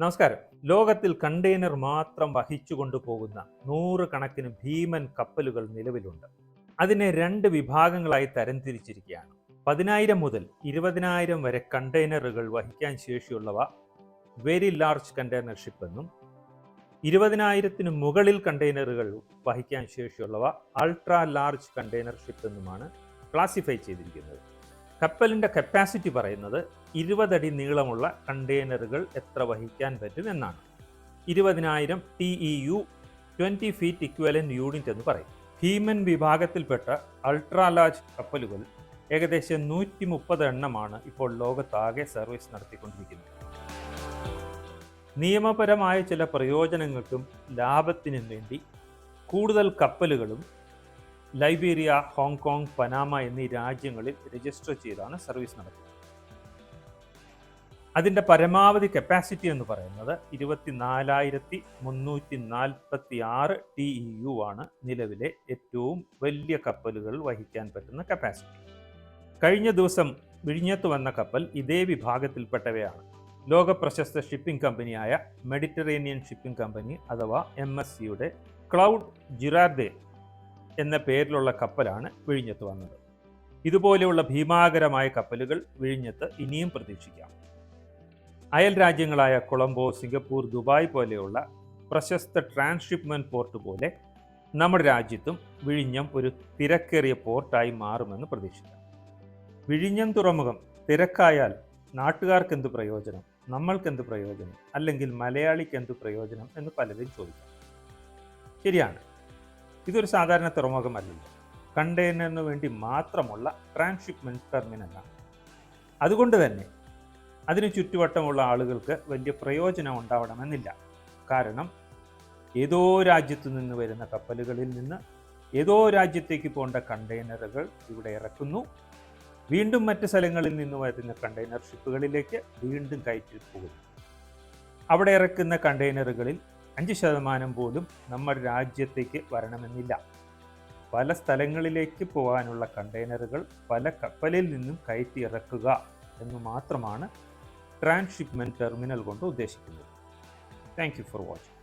നമസ്കാരം. ലോകത്തിൽ കണ്ടെയ്നർ മാത്രം വഹിച്ചു കൊണ്ടുപോകുന്ന നൂറുകണക്കിന് ഭീമൻ കപ്പലുകൾ നിലവിലുണ്ട്. അതിനെ രണ്ട് വിഭാഗങ്ങളായി തരംതിരിച്ചിരിക്കുകയാണ്. പതിനായിരം മുതൽ ഇരുപതിനായിരം വരെ കണ്ടെയ്നറുകൾ വഹിക്കാൻ ശേഷിയുള്ളവ വെരി ലാർജ് കണ്ടെയ്നർ ഷിപ്പ് എന്നും ഇരുപതിനായിരത്തിന് മുകളിൽ കണ്ടെയ്നറുകൾ വഹിക്കാൻ ശേഷിയുള്ളവ അൾട്രാ ലാർജ് കണ്ടെയ്നർ ഷിപ്പ് എന്നുമാണ് ക്ലാസിഫൈ ചെയ്തിരിക്കുന്നത്. കപ്പലിന്റെ കപ്പാസിറ്റി പറയുന്നത് ഇരുപതടി നീളമുള്ള കണ്ടെയ്നറുകൾ എത്ര വഹിക്കാൻ പറ്റും എന്നാണ്. ഇരുപതിനായിരം T E U twenty feet equivalent unit എന്ന് പറയും. ഭീമൻ വിഭാഗത്തിൽപ്പെട്ട അൾട്രാ ലാർജ് കപ്പലുകൾ ഏകദേശം നൂറ്റി മുപ്പത് എണ്ണമാണ് ഇപ്പോൾ ലോകത്താകെ സർവീസ് നടത്തിക്കൊണ്ടിരിക്കുന്നത്. നിയമപരമായ ചില പ്രയോജനങ്ങൾക്കും ലാഭത്തിനും വേണ്ടി കൂടുതൽ കപ്പലുകളും ലൈബീരിയ ഹോങ്കോങ് പനാമ എന്നീ രാജ്യങ്ങളിൽ രജിസ്റ്റർ ചെയ്താണ് സർവീസ് നടത്തുന്നത്. അതിന്റെ പരമാവധി കപ്പാസിറ്റി എന്ന് പറയുന്നത് ഇരുപത്തിനാലായിരത്തി മുന്നൂറ്റി നാൽപ്പത്തി ആറ് ടി ഇ യു ആണ് നിലവിലെ ഏറ്റവും വലിയ കപ്പലുകൾ വഹിക്കാൻ പറ്റുന്ന കപ്പാസിറ്റി കഴിഞ്ഞ ദിവസം വിഴിഞ്ഞത്ത് വന്ന കപ്പൽ ഇതേ വിഭാഗത്തിൽപ്പെട്ടവയാണ്. ലോക പ്രശസ്ത ഷിപ്പിംഗ് കമ്പനിയായ മെഡിറ്ററേനിയൻ ഷിപ്പിംഗ് കമ്പനി അഥവാ എം എസ് സിയുടെ ക്ലൗഡ് ജിറാർദെ എന്ന പേരിലുള്ള കപ്പലാണ് വിഴിഞ്ഞത്ത് വന്നത്. ഇതുപോലെയുള്ള ഭീമാകരമായ കപ്പലുകൾ വിഴിഞ്ഞത്ത് ഇനിയും പ്രതീക്ഷിക്കാം. അയൽ രാജ്യങ്ങളായ കൊളംബോ സിംഗപ്പൂർ ദുബായ് പോലെയുള്ള പ്രശസ്ത ട്രാൻസ്ഷിപ്മെന്റ് പോർട്ട് പോലെ നമ്മുടെ രാജ്യത്തും വിഴിഞ്ഞം ഒരു തിരക്കേറിയ പോർട്ടായി മാറുമെന്ന് പ്രതീക്ഷിക്കാം. വിഴിഞ്ഞം തുറമുഖം തിരക്കായാൽ നാട്ടുകാർക്ക് എന്ത് പ്രയോജനം നമ്മൾക്കെന്ത് പ്രയോജനം അല്ലെങ്കിൽ മലയാളിക്ക് എന്ത് പ്രയോജനം എന്ന് പലരും ചോദിക്കും. ശരിയാണ്. ഇതൊരു സാധാരണ തുറമുഖമല്ലല്ലോ കണ്ടെയ്നറിന് വേണ്ടി മാത്രമുള്ള ട്രാൻസ്ഷിപ്മെന്റ് ടെർമിനലാണ് അതുകൊണ്ട് തന്നെ അതിന് ചുറ്റുവട്ടമുള്ള ആളുകൾക്ക് വലിയ പ്രയോജനം ഉണ്ടാവണമെന്നില്ല. കാരണം ഏതോ രാജ്യത്തു നിന്ന് വരുന്ന കപ്പലുകളിൽ നിന്ന് ഏതോ രാജ്യത്തേക്ക് പോകേണ്ട കണ്ടെയ്നറുകൾ ഇവിടെ ഇറക്കുന്നു. വീണ്ടും മറ്റ് സ്ഥലങ്ങളിൽ നിന്ന് വരുന്ന കണ്ടെയ്നർ ഷിപ്പുകളിലേക്ക് വീണ്ടും കയറ്റി പോകുന്നു. അവിടെ ഇറക്കുന്ന കണ്ടെയ്നറുകളിൽ അഞ്ച് ശതമാനം പോലും നമ്മുടെ രാജ്യത്തേക്ക് വരണമെന്നില്ല. പല സ്ഥലങ്ങളിലേക്ക് പോകാനുള്ള കണ്ടെയ്നറുകൾ പല കപ്പലിൽ നിന്നും കയറ്റി ഇറക്കുക എന്ന് മാത്രമാണ് ട്രാൻസ്ഷിപ്മെന്റ് ടെർമിനൽ കൊണ്ട് ഉദ്ദേശിക്കുന്നത്. Thank you for watching